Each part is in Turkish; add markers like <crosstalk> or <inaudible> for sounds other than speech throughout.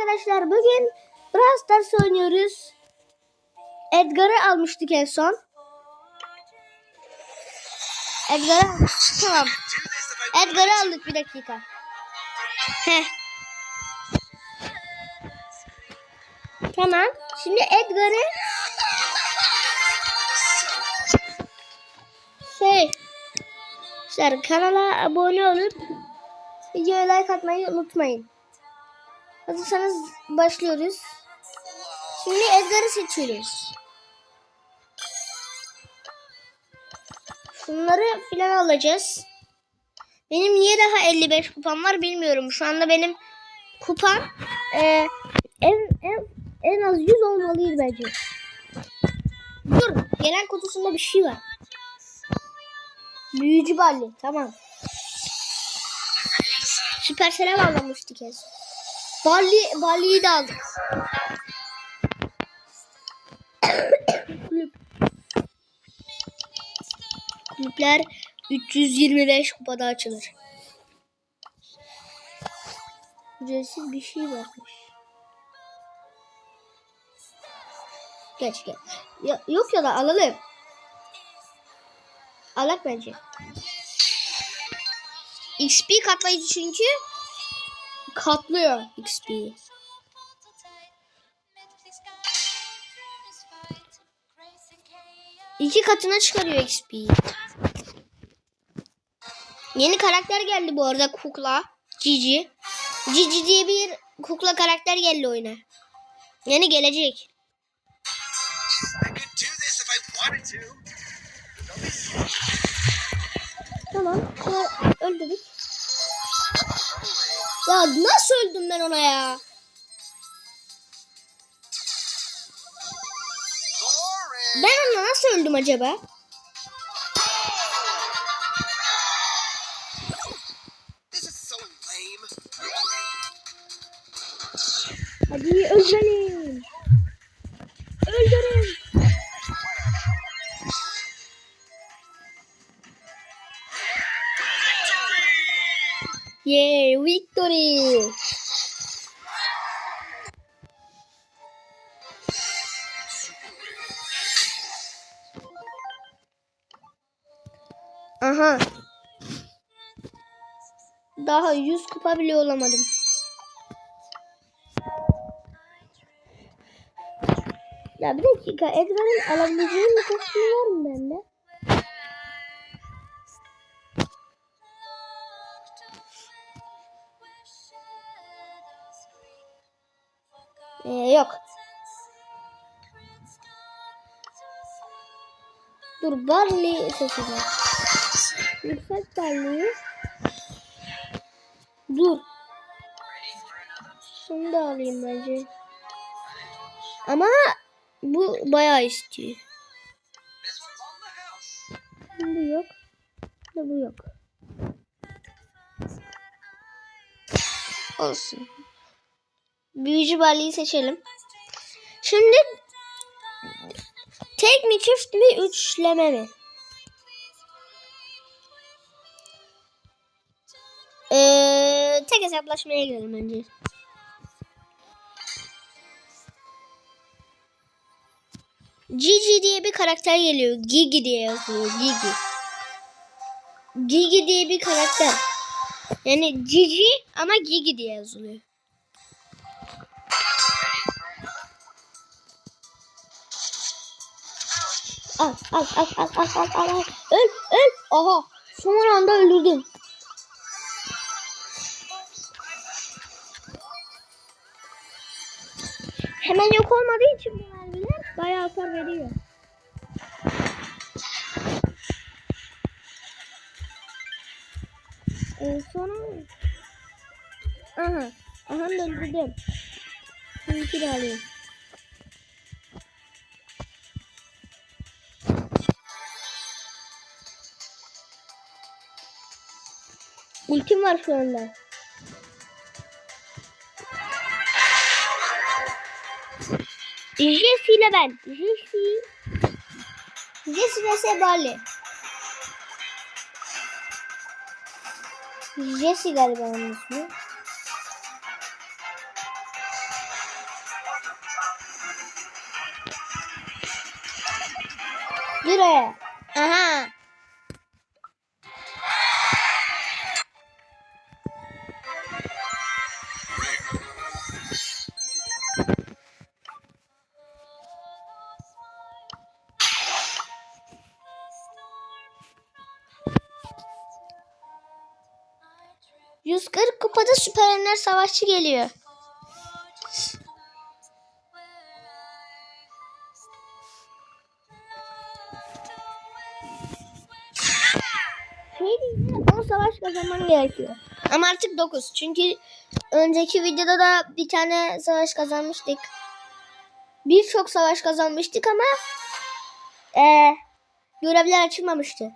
arkadaşlar bugün Brawl Stars oynuyoruz. Edgar'ı almıştık en son. Edgar'ı tamam. Edgar'ı aldık bir dakika. Heh. Tamam. Şimdi Edgar'ı şey Arkadaşlar kanala abone olup videoya like atmayı unutmayın. Hazırsanız başlıyoruz. Şimdi Edgar'ı seçiyoruz. Şunları filan alacağız. Benim niye daha 55 kupam var bilmiyorum. Şu anda benim kupam e, en, en, en az 100 olmalıydı bence. Dur. Gelen kutusunda bir şey var. Büyücü balli. Tamam. Süpersel'e bağlamıştık en son. Balli, Balli'yi de aldık. Kulüp. Kulüpler 325 kupada açılır. Ücretsiz bir şey varmış. Geç geç. Ya, yok ya da alalım. Alak bence. XP katlayıcı çünkü katlıyor XP'yi. İki katına çıkarıyor XP'yi. Yeni karakter geldi bu arada kukla. Cici. Cici diye bir kukla karakter geldi oyuna. Yani gelecek. Tamam. Öldürdük. Ya nasıl öldüm ben ona ya? Ben ona nasıl öldüm acaba? Hadi öldürelim. Öldürün. Yay, victory. Aha. Daha 100 kupa bile olamadım. Ya bir dakika Edgar'ın alabileceği bir kostümü var mı bende? Dur Barley seçeceğim. Yükselt Barley'i. Dur. Şunu da alayım bence. Ama bu bayağı istiyor. Bu yok. Da bu yok. Olsun. Büyücü Bali'yi seçelim. Şimdi tek mi çift mi üçleme mi? Ee, tek hesaplaşmaya girelim önce. Gigi diye bir karakter geliyor. Gigi diye yazıyor. Gigi. Gigi diye bir karakter. Yani Gigi ama Gigi diye yazılıyor. Al al al al al al al al. Öl öl. Aha son anda öldürdüm. Hemen yok olmadığı için bu mermiler bayağı hasar veriyor. Ee, sonra aha aha öldürdüm. Şimdi alayım. Ultim var şu anda. Jesse ile ben. Jesse. Jesse ve Sebali. Jesse galiba onun ismi. Gir oraya. Aha. Yüz kırk kupada Süper Ender Savaşçı geliyor. Şey 10 savaş kazanman gerekiyor. Ama artık 9. Çünkü önceki videoda da bir tane savaş kazanmıştık. Birçok savaş kazanmıştık ama eee görevler açılmamıştı.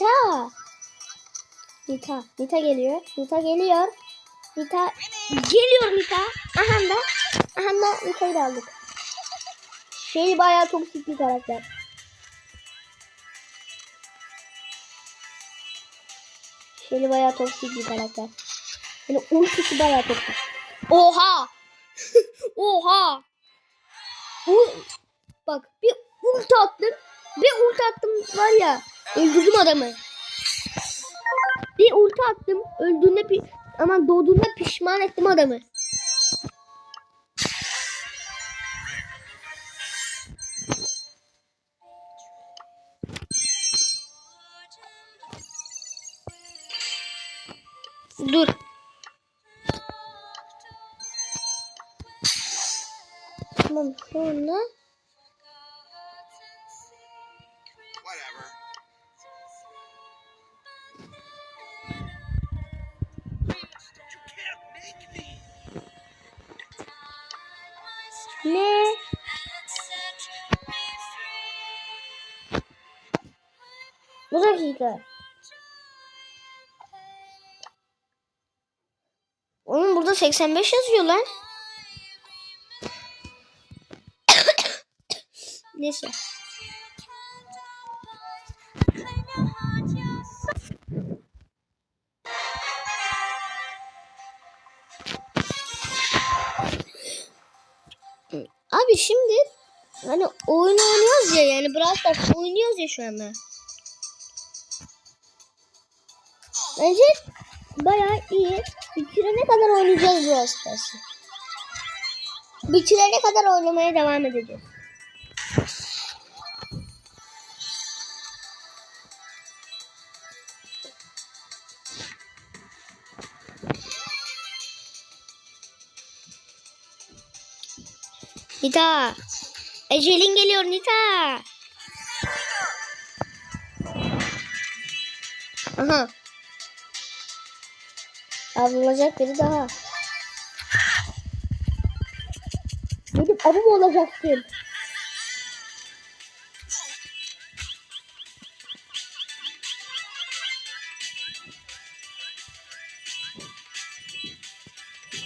Nita. Nita. Nita geliyor. Nita geliyor. Nita geliyor Nita. Aha da. Aha da Nita'yı da aldık. Şey bayağı toksik bir karakter. Şey bayağı toksik bir karakter. Yani ultisi bayağı toksik. Oha! <laughs> Oha! Bu, bak bir ulti attım. Bir ulti attım var ya. Öldürdüm adamı. Bir ulti attım. Öldüğünde pi ama doğduğunda pişman ettim adamı. Dur. Tamam sonra Dakika. Oğlum burada 85 yazıyor lan. <coughs> Neyse. Abi şimdi hani oyun oynuyoruz ya yani Brawl Stars oynuyoruz ya şu anda. Bence bayağı iyi. Bitirene kadar oynayacağız Brawl Stars'ı. Bitirene kadar oynamaya devam edeceğiz. Nita. Ecelin geliyor Nita. Aha. Avlanacak biri daha. Benim avım olacaksın.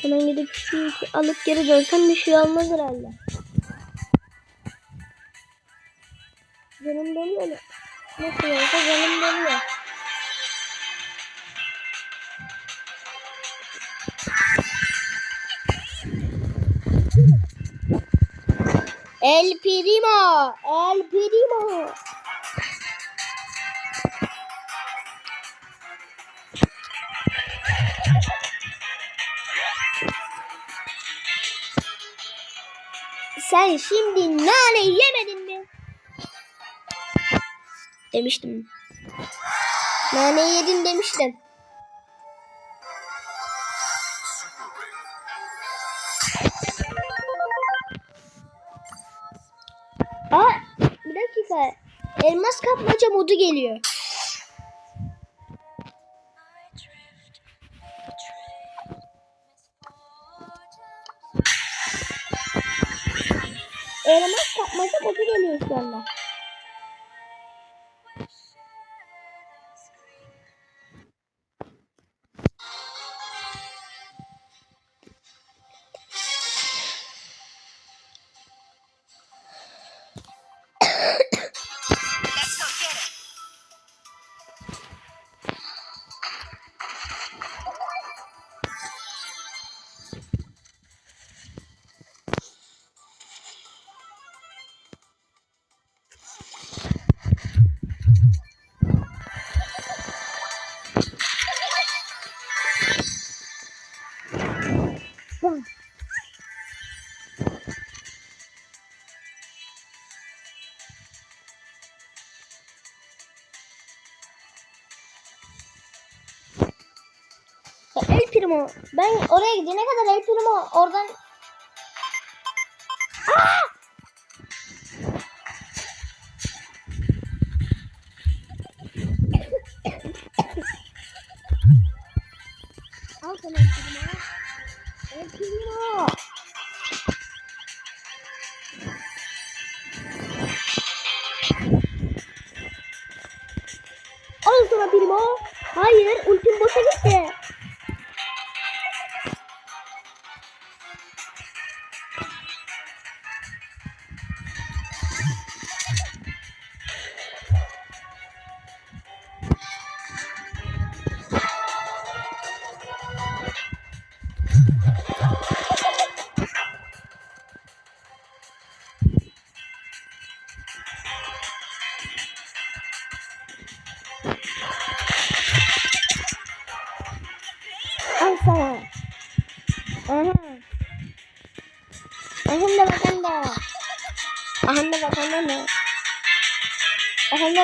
Hemen gidip şu alıp geri dönsem bir şey olmaz herhalde. Canım dönüyor? Nasıl olsa canım dönüyor. El Primo, El Primo. Sen şimdi nane yemedin mi? Demiştim. Nane yedin demiştim. Elmas kapmaca modu geliyor. Elmas kapmaca modu geliyor şu anda. Primo. Ben oraya gidene kadar El Primo oradan...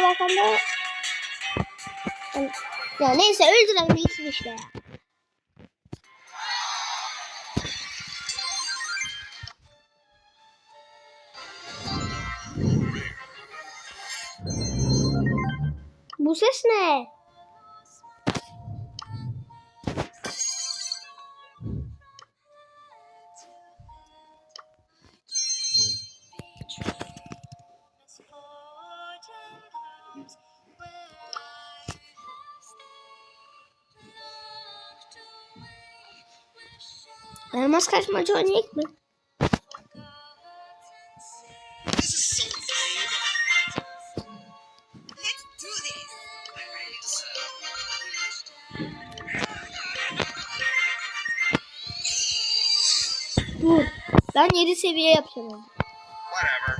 Aham da. Ya neyse öldüren gitsin işte ya. Bu ses ne? Elmas kaç maç oynayacak mı? Dur. Ben 7 seviye yapacağım. Whatever.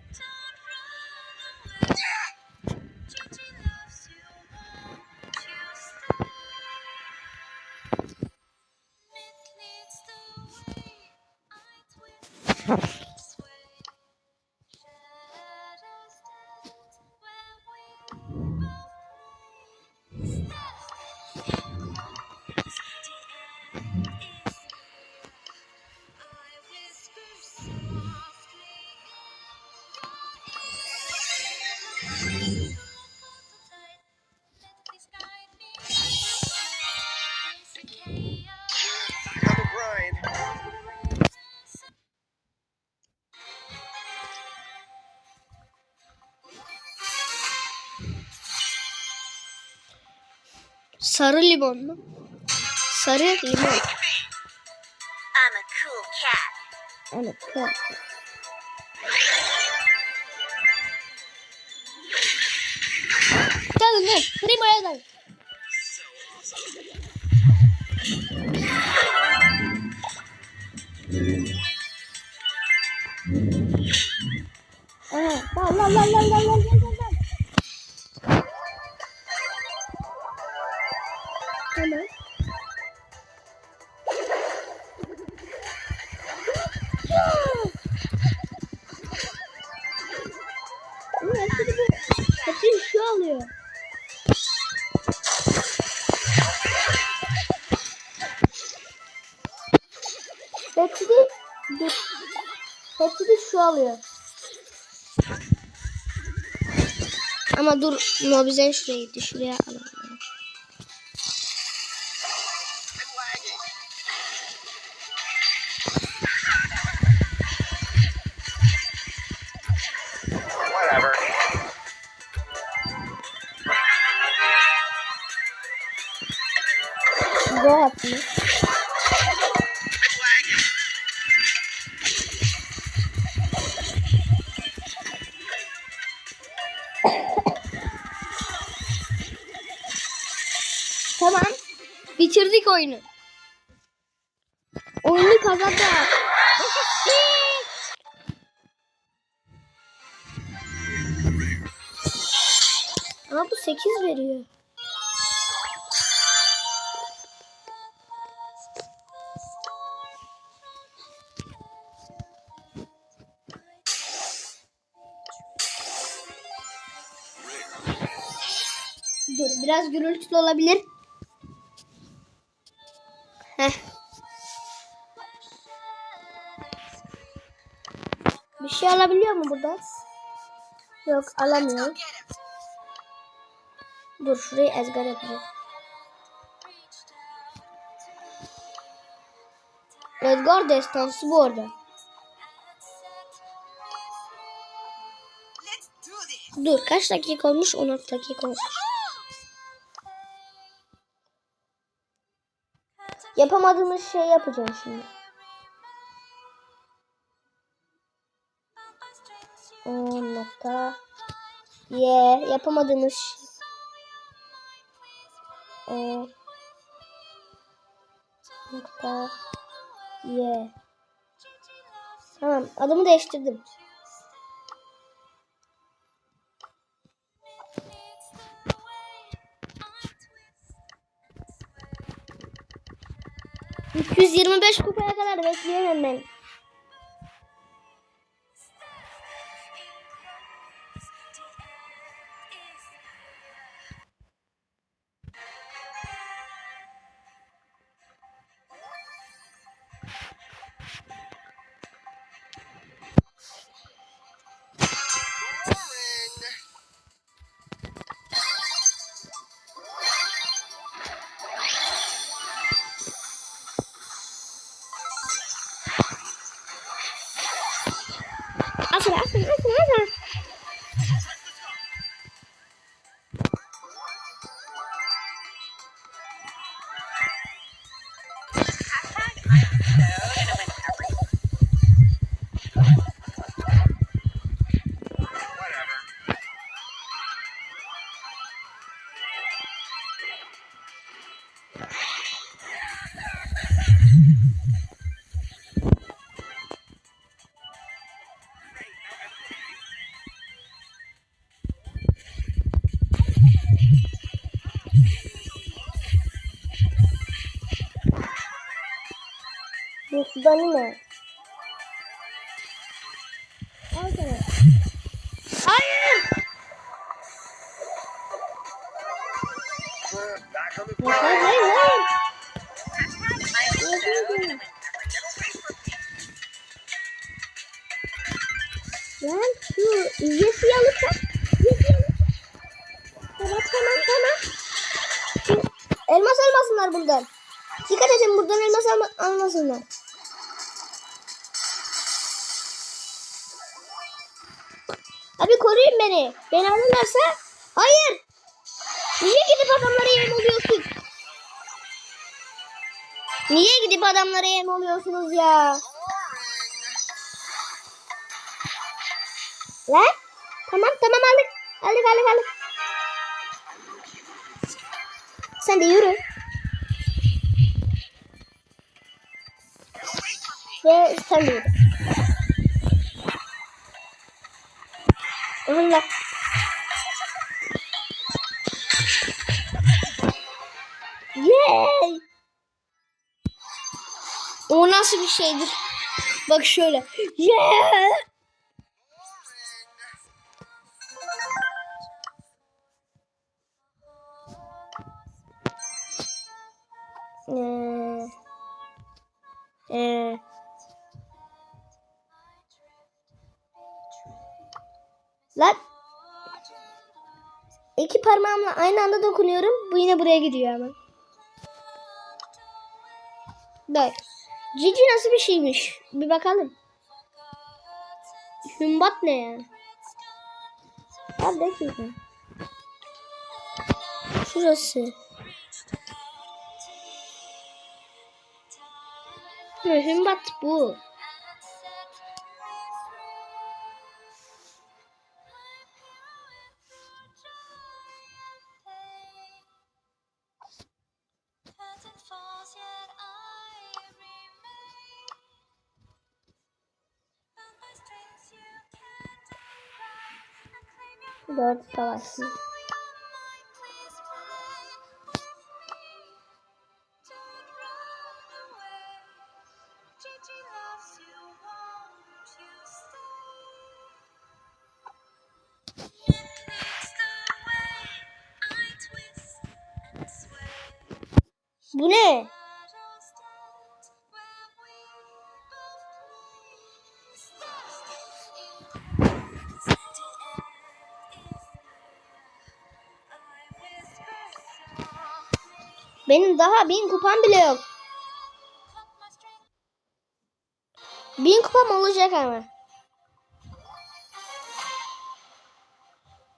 Sarı limon mu? Sarı limon. I'm a cool cat. I'm a cool cat. Gelin gel. Primo'ya gel. Aa, la la la la la. Ama dur Mobizen şuraya gitti. Şuraya alalım. Oyunu. Oyunu. Yaşasın. Ama bu 8 veriyor. Dur biraz gürültülü olabilir. Alabiliyor mu burada? Yok alamıyor. Dur şurayı ezber yapacağım. Edgar destansı bu arada. Dur kaç dakika olmuş? 16 dakika olmuş. Yapamadığımız şey yapacağım şimdi. On nokta. Ye yapamadığımız şey. O nokta. Ye. Tamam adımı değiştirdim. ...125 kupaya kadar bekleyemem ben. Asıl asıl asıl asıl. Alma, almasınlar. Abi koruyun beni. Beni alırlarsa. Hayır. Niye gidip adamlara yem oluyorsun? Niye gidip adamlara yem oluyorsunuz ya? Lan? Tamam tamam aldık. Aldık aldık aldık. Sen de yürü. De yürü. Allah. Yay! O nasıl bir şeydir? Bak şöyle. Yeah! Aynı anda dokunuyorum. Bu yine buraya gidiyor ama. Bak. Cici nasıl bir şeymiş? Bir bakalım. Hümbat ne ya? Abi dakika. Şurası. Hümbat bu. だっ西。Benim daha bin kupam bile yok. Bin kupam olacak ama.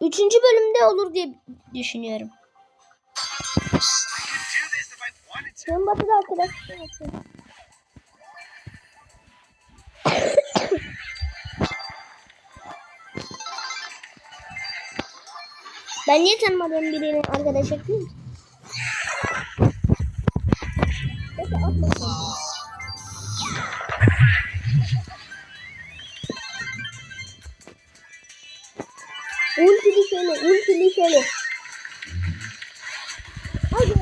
Üçüncü bölümde olur diye düşünüyorum. I could do this if I wanted to. Ben batıda arkadaşlar. Ben niye tanımadığım birini arkadaş yapayım? Ultili şöyle, ultili şöyle. Hadi.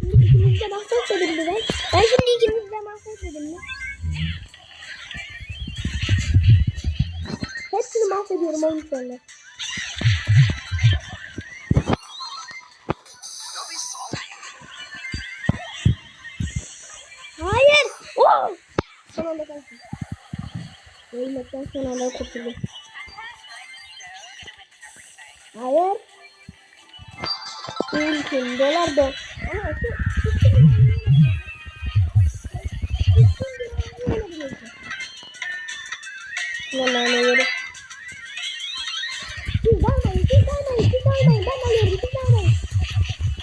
Şimdi ikimizde mahsus dedim mi ben? Ben şimdi ikimizde mahsus dedim mi? Hepsini mahvediyorum onun üzerine. Hayır. Oh! Son anda kalsın. Ölmekten son anda kurtuldum. Hayır. Mümkün. Dolar da. Şu, şu, Zamanı Siz dalmayın, siz dalmayın, siz dalmayın. Ben alıyorum, siz dalmayın.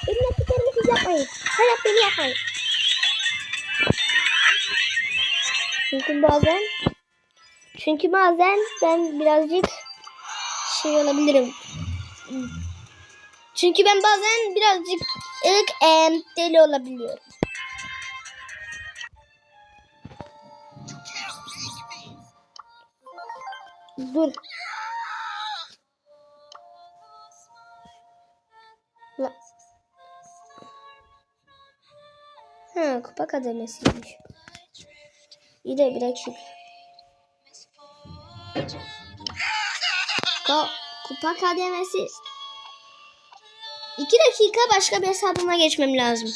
Benim yaptıklarımı siz yapmayın. Her yaptığımı yapmayın. Çünkü bazen çünkü bazen ben birazcık şey olabilirim. Çünkü ben bazen birazcık em, deli olabiliyorum. Dur. La. Ha, kupa kademesiymiş. İyi de bir dakika. Ko kupa kademesi. İki dakika başka bir hesabıma geçmem lazım.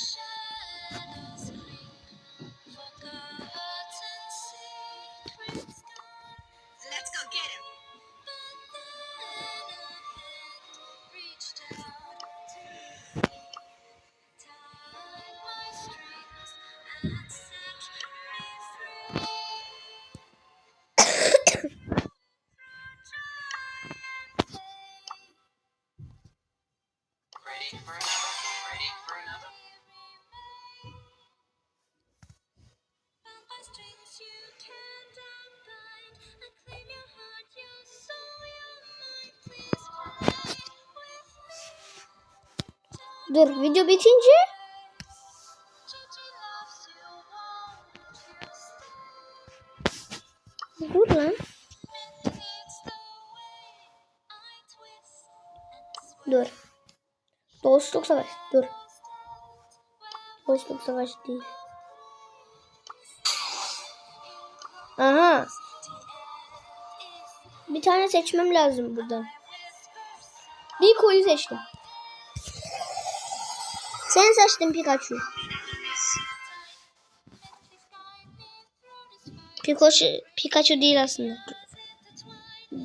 Dur video bitince Dur lan. Dur. Dostluk savaşı. Dur. Dostluk savaşı değil. Aha. Bir tane seçmem lazım buradan. Rico'yu seçtim. Sen seçtin Pikachu. Pikachu, Pikachu değil aslında.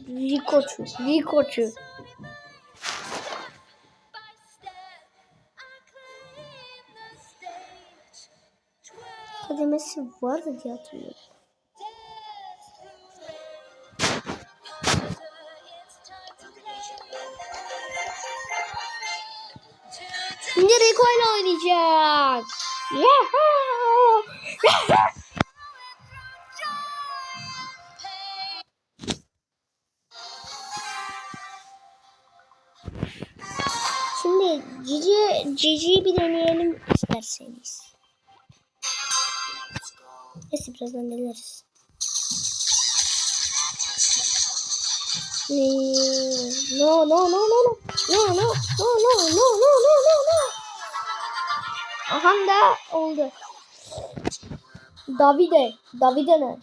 Rikochu. Rikochu. Kademesi vardı diye hatırlıyorum. Şimdi Cici Cici'yi bir deneyelim isterseniz. Neyse birazdan deneriz. No no no no no no no no no no no no Aha da oldu. Davide. Davide ne?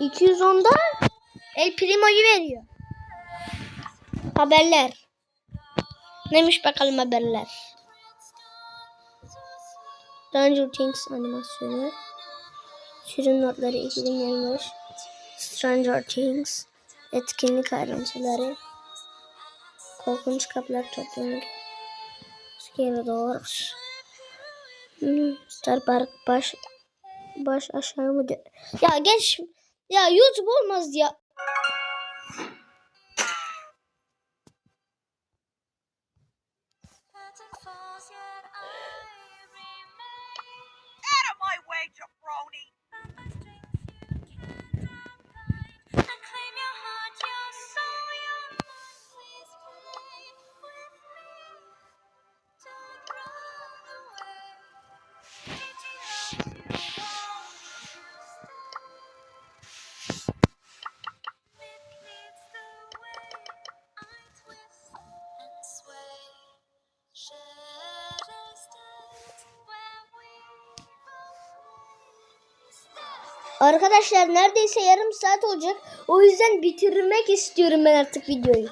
210'da El Primo'yu veriyor. Haberler. Neymiş bakalım haberler. Stranger Things animasyonu. Sürüm notları 2025. Stranger Things. Etkinlik ayrıntıları. Korkunç kaplar toplumu. Scary Doors. Hmm, Star Park baş baş aşağı mı? Ya geç. Ya YouTube olmaz ya. Arkadaşlar neredeyse yarım saat olacak. O yüzden bitirmek istiyorum ben artık videoyu.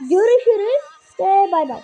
Görüşürüz ve bay bay.